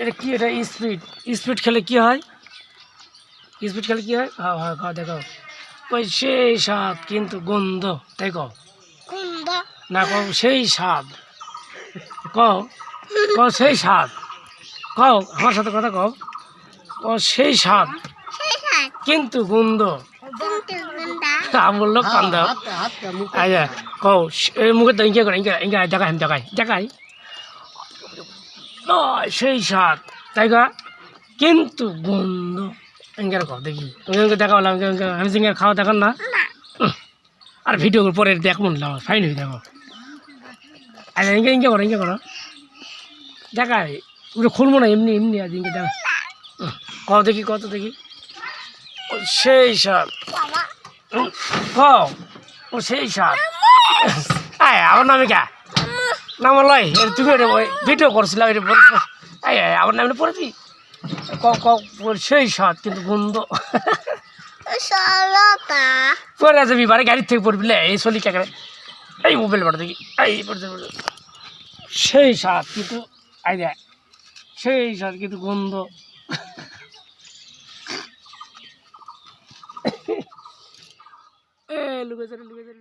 এটা কি এটা স্পিড স্পিড খেলে কি হয়? স্পিড খেলে কি হয়? হ্যাঁ হ্যাঁ খাও দেখো। ওই সেই স্বাদ কিন্তু গন্ধ তাই কও? না কও সেই স্বাদ। কও কও সেই স্বাদ। কও আমার সাথে কথা কও। ও সেই স্বাদ। কিন্তু গন্ধ। বলল কান্দা আচ্ছা কও মুখে তো ইঙ্গে করে ইঙ্গে ইঙ্গে দেখাই আমি দেখাই দেখাই। ও, সেই সাত। তাই গা কিন্তু গন্ধ ইঙ্গে কও দেখি দেখাও আমি ইঙ্গে খাওয়া দেখান না। আর ভিডিও পরে দেখ মন লাও ফাইন হয়ে দেখো আচ্ছা ইঙ্গে ইঙ্গে করো ইঙ্গে করো। দেখাই ওটা খুলবো না এমনি এমনি আজ ইঙ্গে দেখা। কও দেখি কত দেখি। ও, সেই সাত। কও ও সেই সাত। আয় আমার নামে কে? নাম লয় তুমি এটা ভিডিও করছিলাম এটা আয় আমার নামে পড়েছি ক ক সেই স্বাদ কিন্তু গন্ধ। পরে যাবি বাড়ি গাড়ির থেকে পড়বি লে এই চলি কেকারে। এই মোবাইল পড়ে দেখি এই পড়তে সেই স্বাদ কিন্তু আই দেয় সেই স্বাদ কিন্তু গন্ধ। লুকেছে লুকেছে